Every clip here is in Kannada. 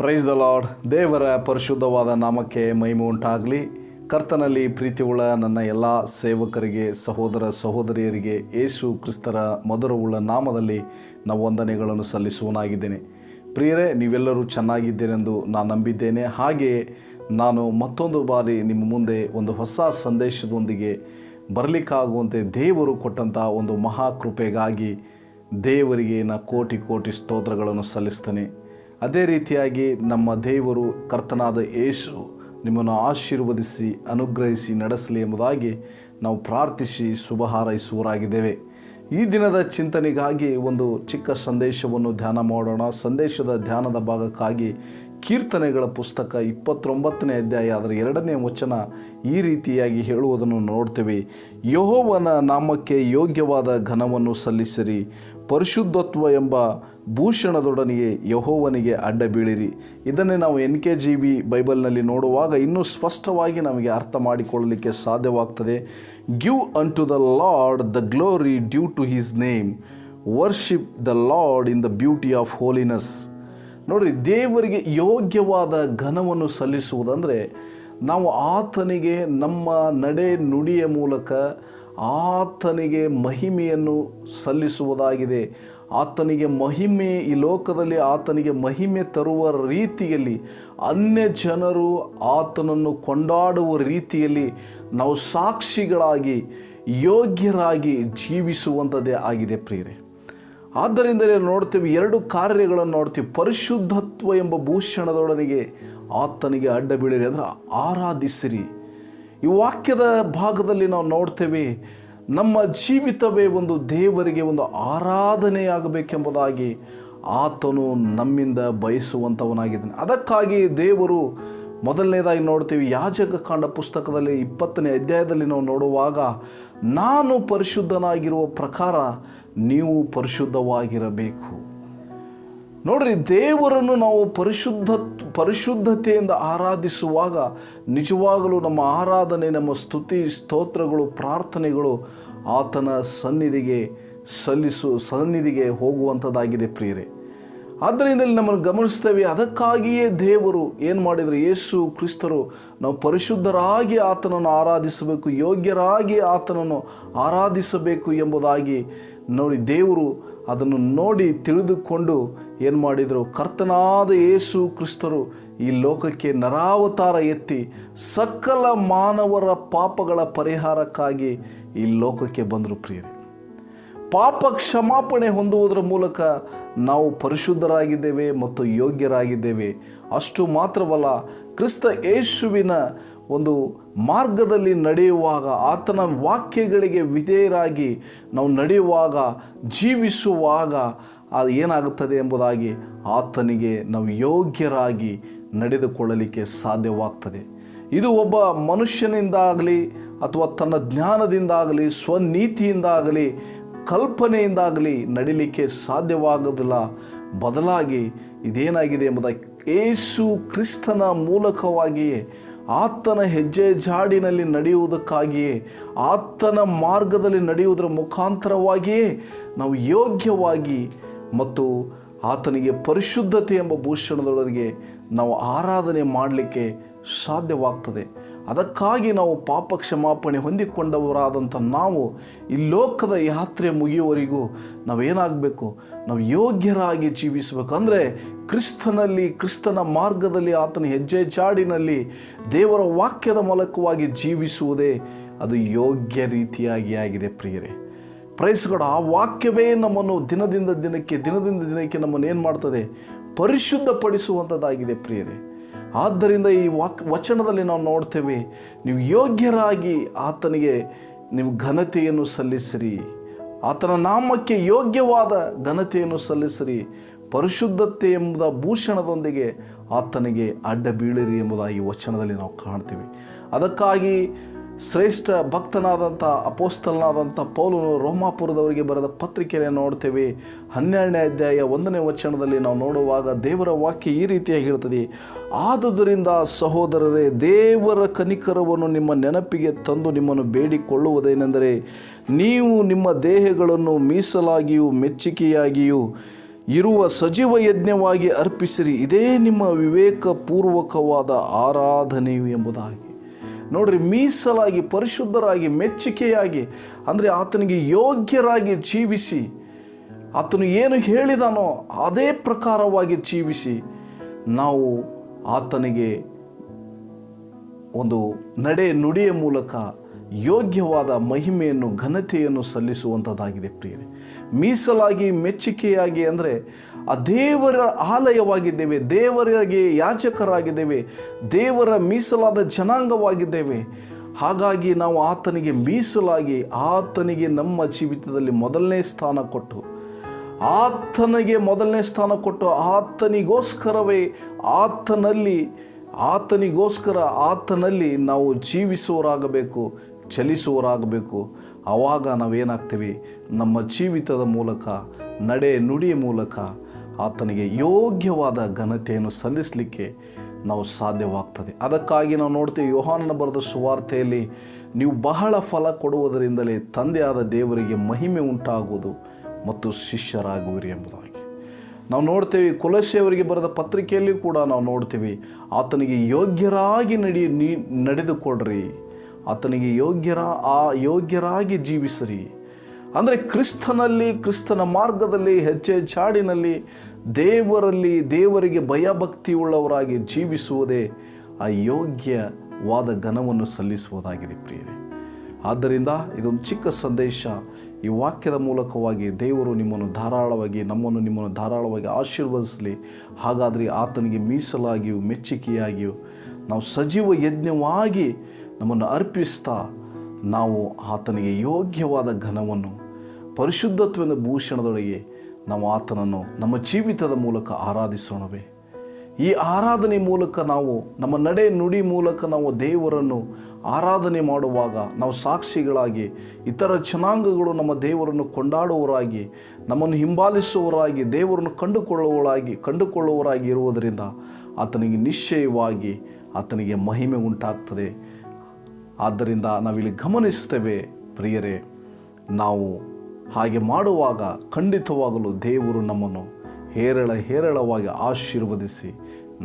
ಪ್ರೈಸ್ ದ ಲಾರ್ಡ್ ದೇವರ ಪರಿಶುದ್ಧವಾದ ನಾಮಕ್ಕೆ ಮೈಮು ಉಂಟಾಗಲಿ. ಕರ್ತನಲ್ಲಿ ಪ್ರೀತಿಯುಳ್ಳ ನನ್ನ ಎಲ್ಲ ಸೇವಕರಿಗೆ, ಸಹೋದರ ಸಹೋದರಿಯರಿಗೆ ಯೇಸು ಕ್ರಿಸ್ತರ ಮಧುರವುಳ್ಳ ನಾಮದಲ್ಲಿ ನಾವು ವಂದನೆಗಳನ್ನು ಸಲ್ಲಿಸುವನಾಗಿದ್ದೇನೆ ಪ್ರಿಯರೇ, ನೀವೆಲ್ಲರೂ ಚೆನ್ನಾಗಿದ್ದೀರೆಂದು ನಾನು ನಂಬಿದ್ದೇನೆ. ಹಾಗೆಯೇ ನಾನು ಮತ್ತೊಂದು ಬಾರಿ ನಿಮ್ಮ ಮುಂದೆ ಒಂದು ಹೊಸ ಸಂದೇಶದೊಂದಿಗೆ ಬರಲಿಕ್ಕಾಗುವಂತೆ ದೇವರು ಕೊಟ್ಟಂಥ ಒಂದು ಮಹಾಕೃಪೆಗಾಗಿ ದೇವರಿಗೆ ನಾ ಕೋಟಿ ಕೋಟಿ ಸ್ತೋತ್ರಗಳನ್ನು ಸಲ್ಲಿಸ್ತೇನೆ. ಅದೇ ರೀತಿಯಾಗಿ ನಮ್ಮ ದೇವರು ಕರ್ತನಾದ ಯೇಸು ನಿಮ್ಮನ್ನು ಆಶೀರ್ವದಿಸಿ, ಅನುಗ್ರಹಿಸಿ, ನಡೆಸಲಿ ಎಂಬುದಾಗಿ ನಾವು ಪ್ರಾರ್ಥಿಸಿ ಶುಭ ಹಾರೈಸುವರಾಗಿದ್ದೇವೆ ಈ ದಿನದ ಚಿಂತನೆಗಾಗಿ ಒಂದು ಚಿಕ್ಕ ಸಂದೇಶವನ್ನು ಧ್ಯಾನ ಮಾಡೋಣ. ಸಂದೇಶದ ಧ್ಯಾನದ ಭಾಗಕ್ಕಾಗಿ ಕೀರ್ತನೆಗಳ ಪುಸ್ತಕ ಇಪ್ಪತ್ತೊಂಬತ್ತನೇ ಅಧ್ಯಾಯ ಅದರ ಎರಡನೇ ವಚನ ಈ ರೀತಿಯಾಗಿ ಹೇಳುವುದನ್ನು ನೋಡ್ತೇವೆ. ಯಹೋವನ ನಾಮಕ್ಕೆ ಯೋಗ್ಯವಾದ ಘನವನ್ನು ಸಲ್ಲಿಸಿರಿ. ಪರಿಶುದ್ಧತ್ವ ಎಂಬ ಭೂಷಣದೊಡನೆಯೇ ಯಹೋವನಿಗೆ ಅಡ್ಡ ಬೀಳಿರಿ ಇದನ್ನೇ ನಾವು ಎನ್ ಕೆ ಜಿ ಬಿ ಬೈಬಲ್ನಲ್ಲಿ ನೋಡುವಾಗ ಇನ್ನೂ ಸ್ಪಷ್ಟವಾಗಿ ನಮಗೆ ಅರ್ಥ ಮಾಡಿಕೊಳ್ಳಲಿಕ್ಕೆ ಸಾಧ್ಯವಾಗ್ತದೆ. Give unto the Lord the glory due to his name worship the Lord in the beauty of holiness ನೋಡಿರಿ, ದೇವರಿಗೆ ಯೋಗ್ಯವಾದ ಘನವನ್ನು ಸಲ್ಲಿಸುವುದಂದರೆ ನಾವು ಆತನಿಗೆ ನಮ್ಮ ನಡೆ ನುಡಿಯ ಮೂಲಕ ಆತನಿಗೆ ಮಹಿಮೆಯನ್ನು ಸಲ್ಲಿಸುವುದಾಗಿದೆ. ಆತನಿಗೆ ಮಹಿಮೆ, ಈ ಲೋಕದಲ್ಲಿ ಆತನಿಗೆ ಮಹಿಮೆ ತರುವ ರೀತಿಯಲ್ಲಿ ಅನ್ಯ ಜನರು ಆತನನ್ನು ಕೊಂಡಾಡುವ ರೀತಿಯಲ್ಲಿ ನಾವು ಸಾಕ್ಷಿಗಳಾಗಿ, ಯೋಗ್ಯರಾಗಿ ಜೀವಿಸುವಂಥದ್ದೇ ಆಗಿದೆ ಪ್ರಿಯರೇ. ಆದ್ದರಿಂದಲೇ ನೋಡ್ತೀವಿ ಎರಡು ಕಾರ್ಯಗಳನ್ನು ನೋಡ್ತೀವಿ. ಪರಿಶುದ್ಧತ್ವ ಎಂಬ ಭೂಷಣದೊಡನೆಗೆ ಆತನಿಗೆ ಅಡ್ಡ ಬೀಳಿರಿ ಅಂದರೆ ಆರಾಧಿಸಿರಿ. ಈ ವಾಕ್ಯದ ಭಾಗದಲ್ಲಿ ನಾವು ನೋಡ್ತೇವೆ, ನಮ್ಮ ಜೀವಿತವೇ ಒಂದು ದೇವರಿಗೆ ಒಂದು ಆರಾಧನೆಯಾಗಬೇಕೆಂಬುದಾಗಿ ಆತನು ನಮ್ಮಿಂದ ಬಯಸುವಂಥವನಾಗಿದ್ದಾನೆ. ಅದಕ್ಕಾಗಿ ದೇವರು ಮೊದಲನೇದಾಗಿ ನೋಡ್ತೀವಿ, ಯಾಜಕ ಕಾಂಡ ಪುಸ್ತಕದಲ್ಲಿ ಇಪ್ಪತ್ತನೇ ಅಧ್ಯಾಯದಲ್ಲಿ ನಾವು ನೋಡುವಾಗ, ನಾನು ಪರಿಶುದ್ಧನಾಗಿರುವ ಪ್ರಕಾರ ನೀವು ಪರಿಶುದ್ಧವಾಗಿರಬೇಕು. ನೋಡ್ರಿ, ದೇವರನ್ನು ನಾವು ಪರಿಶುದ್ಧ ಪರಿಶುದ್ಧತೆಯಿಂದ ಆರಾಧಿಸುವಾಗ ನಿಜವಾಗಲೂ ನಮ್ಮ ಆರಾಧನೆ, ನಮ್ಮ ಸ್ತುತಿ, ಸ್ತೋತ್ರಗಳು, ಪ್ರಾರ್ಥನೆಗಳು ಆತನ ಸನ್ನಿಧಿಗೆ ಸಲ್ಲಿಸು ಸನ್ನಿಧಿಗೆ ಹೋಗುವಂಥದ್ದಾಗಿದೆ ಪ್ರಿಯರೇ. ಆದ್ದರಿಂದ ನಮ್ಮನ್ನು ಗಮನಿಸ್ತೇವೆ. ಅದಕ್ಕಾಗಿಯೇ ದೇವರು ಏನು ಮಾಡಿದರು? ಯೇಸು ಕ್ರಿಸ್ತರು ನಾವು ಪರಿಶುದ್ಧರಾಗಿ ಆತನನ್ನು ಆರಾಧಿಸಬೇಕು, ಯೋಗ್ಯರಾಗಿ ಆತನನ್ನು ಆರಾಧಿಸಬೇಕು ಎಂಬುದಾಗಿ ನೋಡಿ ದೇವರು ಅದನ್ನು ನೋಡಿ ತಿಳಿದುಕೊಂಡು ಏನು ಮಾಡಿದರು? ಕರ್ತನಾದ ಯೇಸು ಕ್ರಿಸ್ತರು ಈ ಲೋಕಕ್ಕೆ ನರಾವತಾರ ಎತ್ತಿ ಸಕಲ ಮಾನವರ ಪಾಪಗಳ ಪರಿಹಾರಕ್ಕಾಗಿ ಈ ಲೋಕಕ್ಕೆ ಬಂದರು ಪ್ರಿಯರೇ. ಪಾಪ ಕ್ಷಮಾಪಣೆ ಹೊಂದುವುದರ ಮೂಲಕ ನಾವು ಪರಿಶುದ್ಧರಾಗಿದ್ದೇವೆ ಮತ್ತು ಯೋಗ್ಯರಾಗಿದ್ದೇವೆ. ಅಷ್ಟು ಮಾತ್ರವಲ್ಲ, ಕ್ರಿಸ್ತ ಯೇಸುವಿನ ಒಂದು ಮಾರ್ಗದಲ್ಲಿ ನಡೆಯುವಾಗ ಆತನ ವಾಕ್ಯಗಳಿಗೆ ವಿಧೇಯರಾಗಿ ನಾವು ನಡೆಯುವಾಗ, ಜೀವಿಸುವಾಗ ಅದು ಏನಾಗುತ್ತದೆ ಎಂಬುದಾಗಿ ಆತನಿಗೆ ನಾವು ಯೋಗ್ಯರಾಗಿ ನಡೆದುಕೊಳ್ಳಲಿಕ್ಕೆ ಸಾಧ್ಯವಾಗ್ತದೆ. ಇದು ಒಬ್ಬ ಮನುಷ್ಯನಿಂದಾಗಲಿ ಅಥವಾ ತನ್ನ ಜ್ಞಾನದಿಂದಾಗಲಿ, ಸ್ವನೀತಿಯಿಂದಾಗಲಿ, ಕಲ್ಪನೆಯಿಂದಾಗಲಿ ನಡಿಲಿಕ್ಕೆ ಸಾಧ್ಯವಾಗೋದಿಲ್ಲ ಬದಲಾಗಿ ಇದೇನಾಗಿದೆ ಎಂಬುದಾಗಿ ಏಸು ಕ್ರಿಸ್ತನ ಮೂಲಕವಾಗಿಯೇ ಆತನ ಹೆಜ್ಜೆ ಜಾಡಿನಲ್ಲಿ ನಡೆಯುವುದಕ್ಕಾಗಿಯೇ, ಆತನ ಮಾರ್ಗದಲ್ಲಿ ನಡೆಯುವುದರ ಮುಖಾಂತರವಾಗಿಯೇ ನಾವು ಯೋಗ್ಯವಾಗಿ ಮತ್ತು ಆತನಿಗೆ ಪರಿಶುದ್ಧತೆ ಎಂಬ ಭೂಷಣದೊಳಗೆ ನಾವು ಆರಾಧನೆ ಮಾಡಲಿಕ್ಕೆ ಸಾಧ್ಯವಾಗ್ತದೆ. ಅದಕ್ಕಾಗಿ ನಾವು ಪಾಪ ಕ್ಷಮಾಪಣೆ ಹೊಂದಿಕೊಂಡವರಾದಂಥ ನಾವು ಈ ಲೋಕದ ಯಾತ್ರೆ ಮುಗಿಯುವವರೆಗೂ ನಾವೇನಾಗಬೇಕು? ನಾವು ಯೋಗ್ಯರಾಗಿ ಜೀವಿಸಬೇಕು ಅಂದರೆ ಕ್ರಿಸ್ತನಲ್ಲಿ, ಕ್ರಿಸ್ತನ ಮಾರ್ಗದಲ್ಲಿ, ಆತನ ಹೆಜ್ಜೆ ಜಾಡಿನಲ್ಲಿ ದೇವರ ವಾಕ್ಯದ ಮೂಲಕವಾಗಿ ಜೀವಿಸುವುದೇ ಅದು ಯೋಗ್ಯ ರೀತಿಯಾಗಿ ಆಗಿದೆ ಪ್ರಿಯರೇ. ಪ್ರೈಸ್ಗಳು ಆ ವಾಕ್ಯವೇ ನಮ್ಮನ್ನು ದಿನದಿಂದ ದಿನಕ್ಕೆ ದಿನದಿಂದ ದಿನಕ್ಕೆ ನಮ್ಮನ್ನು ಏನು ಮಾಡ್ತದೆ? ಪರಿಶುದ್ಧಪಡಿಸುವಂಥದ್ದಾಗಿದೆ ಪ್ರಿಯರೇ. ಆದ್ದರಿಂದ ಈ ವಾಕ್, ವಚನದಲ್ಲಿ ನಾವು ನೋಡ್ತೇವೆ, ನೀವು ಯೋಗ್ಯರಾಗಿ ಆತನಿಗೆ ನೀವು ಘನತೆಯನ್ನು ಸಲ್ಲಿಸಿರಿ. ಆತನ ನಾಮಕ್ಕೆ ಯೋಗ್ಯವಾದ ಘನತೆಯನ್ನು ಸಲ್ಲಿಸಿರಿ. ಪರಿಶುದ್ಧತೆ ಎಂಬುದ ಭೂಷಣದೊಂದಿಗೆ ಆತನಿಗೆ ಅಡ್ಡ ಬೀಳಿರಿ ಎಂಬುದಾಗಿ ವಚನದಲ್ಲಿ ನಾವು ಕಾಣ್ತೀವಿ. ಅದಕ್ಕಾಗಿ ಶ್ರೇಷ್ಠ ಭಕ್ತನಾದಂಥ ಅಪೋಸ್ತಲನಾದಂಥ ಪೌಲನು ರೋಮಾಪುರದವರಿಗೆ ಬರೆದ ಪತ್ರಿಕೆಯನ್ನು ನೋಡ್ತೇವೆ. ಹನ್ನೆರಡನೇ ಅಧ್ಯಾಯ ಒಂದನೇ ವಚನದಲ್ಲಿ ನಾವು ನೋಡುವಾಗ ದೇವರ ವಾಕ್ಯ ಈ ರೀತಿಯಾಗಿ ಹೇಳ್ತದೆ. ಆದುದರಿಂದ ಸಹೋದರರೇ, ದೇವರ ಕನಿಕರವನ್ನು ನಿಮ್ಮ ನೆನಪಿಗೆ ತಂದು ನಿಮ್ಮನ್ನು ಬೇಡಿಕೊಳ್ಳುವುದೇನೆಂದರೆ, ನೀವು ನಿಮ್ಮ ದೇಹಗಳನ್ನು ಮೀಸಲಾಗಿಯೂ ಮೆಚ್ಚುಗೆಯಾಗಿಯೂ ಇರುವ ಸಜೀವ ಯಜ್ಞವಾಗಿ ಅರ್ಪಿಸಿರಿ. ಇದೇ ನಿಮ್ಮ ವಿವೇಕಪೂರ್ವಕವಾದ ಆರಾಧನೆಯು ಎಂಬುದಾಗಿ. ನೋಡ್ರಿ, ಮೀಸಲಾಗಿ, ಪರಿಶುದ್ಧರಾಗಿ ಮೆಚ್ಚುಗೆಯಾಗಿ ಅಂದರೆ ಆತನಿಗೆ ಯೋಗ್ಯರಾಗಿ ಜೀವಿಸಿ, ಆತನು ಏನು ಹೇಳಿದಾನೋ ಅದೇ ಪ್ರಕಾರವಾಗಿ ಜೀವಿಸಿ, ನಾವು ಆತನಿಗೆ ಒಂದು ನಡೆ ನುಡಿಯ ಮೂಲಕ ಯೋಗ್ಯವಾದ ಮಹಿಮೆಯನ್ನು, ಘನತೆಯನ್ನು ಸಲ್ಲಿಸುವಂಥದ್ದಾಗಿದೆ ಪ್ರಿಯರೇ. ಮೀಸಲಾಗಿ ಮೆಚ್ಚುಗೆಯಾಗಿ ಅಂದರೆ ಆ ದೇವರ ಆಲಯವಾಗಿದ್ದೇವೆ, ದೇವರಿಗೆ ಯಾಚಕರಾಗಿದ್ದೇವೆ ದೇವರ ಮೀಸಲಾದ ಜನಾಂಗವಾಗಿದ್ದೇವೆ. ಹಾಗಾಗಿ ನಾವು ಆತನಿಗೆ ಮೀಸಲಾಗಿ, ಆತನಿಗೆ ನಮ್ಮ ಜೀವಿತದಲ್ಲಿ ಮೊದಲನೇ ಸ್ಥಾನ ಕೊಟ್ಟು, ಆತನಿಗೆ ಮೊದಲನೇ ಸ್ಥಾನ ಕೊಟ್ಟು ಆತನಿಗೋಸ್ಕರವೇ ಆತನಲ್ಲಿ, ಆತನಿಗೋಸ್ಕರ ಆತನಲ್ಲಿ ನಾವು ಜೀವಿಸುವವರಾಗಬೇಕು. ಚಲಿಸುವವರಾಗಬೇಕು. ಆವಾಗ ನಾವೇನಾಗ್ತೀವಿ? ನಮ್ಮ ಜೀವಿತದ ಮೂಲಕ, ನಡೆ ನುಡಿಯ ಮೂಲಕ ಆತನಿಗೆ ಯೋಗ್ಯವಾದ ಘನತೆಯನ್ನು ಸಲ್ಲಿಸಲಿಕ್ಕೆ ನಾವು ಸಾಧ್ಯವಾಗ್ತದೆ. ಅದಕ್ಕಾಗಿ ನಾವು ನೋಡ್ತೀವಿ, ಯೋಹಾನನ ಬರೆದ ಸುವಾರ್ತೆಯಲ್ಲಿ ನೀವು ಬಹಳ ಫಲ ಕೊಡುವುದರಿಂದಲೇ ತಂದೆಯಾದ ದೇವರಿಗೆ ಮಹಿಮೆ ಉಂಟಾಗುವುದು ಮತ್ತು ಶಿಷ್ಯರಾಗುವಿರಿ ಎಂಬುದಾಗಿ. ನಾವು ನೋಡ್ತೇವೆ ಕುಲಸಿಯವರಿಗೆ ಬರೆದ ಪತ್ರಿಕೆಯಲ್ಲಿ ಕೂಡ ನಾವು ನೋಡ್ತೀವಿ, ಆತನಿಗೆ ಯೋಗ್ಯರಾಗಿ ನಡಿ, ನೀ ನಡೆದುಕೊಡ್ರಿ ಆತನಿಗೆ ಯೋಗ್ಯರ, ಆ ಯೋಗ್ಯರಾಗಿ ಜೀವಿಸಿರಿ. ಅಂದರೆ ಕ್ರಿಸ್ತನಲ್ಲಿ, ಕ್ರಿಸ್ತನ ಮಾರ್ಗದಲ್ಲಿ ಹೆಜ್ಜೆ ಚಾಡಿನಲ್ಲಿ ದೇವರಲ್ಲಿ, ದೇವರಿಗೆ ಭಯಭಕ್ತಿಯುಳ್ಳವರಾಗಿ ಜೀವಿಸುವುದೇ ಆ ಯೋಗ್ಯವಾದ ಘನವನ್ನು ಸಲ್ಲಿಸುವುದಾಗಿದೆ ಪ್ರಿಯರೇ. ಆದ್ದರಿಂದ ಇದೊಂದು ಚಿಕ್ಕ ಸಂದೇಶ. ಈ ವಾಕ್ಯದ ಮೂಲಕವಾಗಿ ದೇವರು ನಿಮ್ಮನ್ನು ಧಾರಾಳವಾಗಿ, ನಮ್ಮನ್ನು ನಿಮ್ಮನ್ನು ಧಾರಾಳವಾಗಿ ಆಶೀರ್ವದಿಸಲಿ. ಹಾಗಾದರೆ ಆತನಿಗೆ ಮೀಸಲಾಗಿಯೂ ಮೆಚ್ಚುಗೆಯಾಗಿಯೂ ನಾವು ಸಜೀವ ಯಜ್ಞವಾಗಿ ನಮ್ಮನ್ನು ಅರ್ಪಿಸ್ತಾ ನಾವು ಆತನಿಗೆ ಯೋಗ್ಯವಾದ ಘನವನ್ನು, ಪರಿಶುದ್ಧತ್ವದ ಭೂಷಣದೊಳಗೆ ನಾವು ಆತನನ್ನು ನಮ್ಮ ಜೀವಿತದ ಮೂಲಕ ಆರಾಧಿಸೋಣವೇ. ಈ ಆರಾಧನೆ ಮೂಲಕ ನಾವು, ನಮ್ಮ ನಡೆ ನುಡಿ ಮೂಲಕ ನಾವು ದೇವರನ್ನು ಆರಾಧನೆ ಮಾಡುವಾಗ ನಾವು ಸಾಕ್ಷಿಗಳಾಗಿ, ಇತರ ಜನಾಂಗಗಳು ನಮ್ಮ ದೇವರನ್ನು ಕೊಂಡಾಡುವವರಾಗಿ, ನಮ್ಮನ್ನು ಹಿಂಬಾಲಿಸುವವರಾಗಿ, ದೇವರನ್ನು ಕಂಡುಕೊಳ್ಳುವವರಾಗಿ ಕಂಡುಕೊಳ್ಳುವವರಾಗಿ ಇರುವುದರಿಂದ ಆತನಿಗೆ ನಿಶ್ಚಯವಾಗಿ ಆತನಿಗೆ ಮಹಿಮೆ ಉಂಟಾಗ್ತದೆ. ಆದ್ದರಿಂದ ನಾವಿಲ್ಲಿ ಗಮನಿಸ್ತೇವೆ ಪ್ರಿಯರೇ, ನಾವು ಹಾಗೆ ಮಾಡುವಾಗ ಖಂಡಿತವಾಗಲು ದೇವರು ನಮ್ಮನ್ನು ಹೇರಳ ಹೇರಳವಾಗಿ ಆಶೀರ್ವದಿಸಿ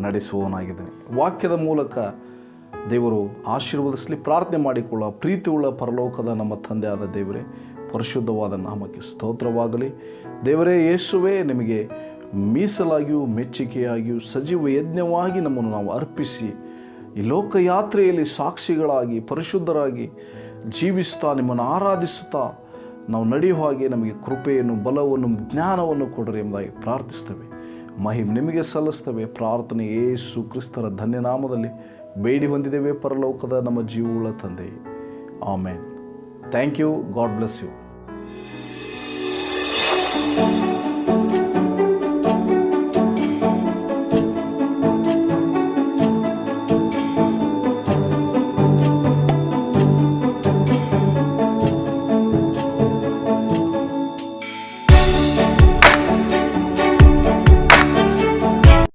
ನಡೆಸುವವನಾಗಿದ್ದಾನೆ. ವಾಕ್ಯದ ಮೂಲಕ ದೇವರು ಆಶೀರ್ವದಿಸಲಿ, ಪ್ರಾರ್ಥನೆ ಮಾಡಿಕೊಳ್ಳುವ ಪ್ರೀತಿಯುಳ್ಳ ಪರಲೋಕದ ನಮ್ಮ ತಂದೆಯಾದ ದೇವರೇ, ಪರಿಶುದ್ಧವಾದ ನಾಮಕ್ಕೆ ಸ್ತೋತ್ರವಾಗಲಿ. ದೇವರೇ, ಯೇಸುವೇ, ನಿಮಗೆ ಮೀಸಲಾಗಿಯೂ ಮೆಚ್ಚುಗೆಯಾಗಿಯೂ ಸಜೀವ ಯಜ್ಞವಾಗಿ ನಮ್ಮನ್ನು ನಾವು ಅರ್ಪಿಸಿ ಈ ಲೋಕಯಾತ್ರೆಯಲ್ಲಿ ಸಾಕ್ಷಿಗಳಾಗಿ, ಪರಿಶುದ್ಧರಾಗಿ ಜೀವಿಸ್ತಾ, ನಿಮ್ಮನ್ನು ಆರಾಧಿಸುತ್ತಾ ನಾವು ನಡೆಯುವ ಹಾಗೆ ನಮಗೆ ಕೃಪೆಯನ್ನು, ಬಲವನ್ನು, ಜ್ಞಾನವನ್ನು ಕೊಡರಿ ಎಂಬುದಾಗಿ ಪ್ರಾರ್ಥಿಸ್ತೇವೆ. ಮಹಿಮ್ ನಿಮಗೆ ಸಲ್ಲಿಸ್ತೇವೆ. ಪ್ರಾರ್ಥನೆ ಏಸು ಕ್ರಿಸ್ತರ ಧನ್ಯನಾಮದಲ್ಲಿ ಬೇಡಿ ಹೊಂದಿದ್ದೇವೆ. ಪರಲೋಕದ ನಮ್ಮ ಜೀವಗಳ ತಂದೆ. Amen. Thank you. God bless you.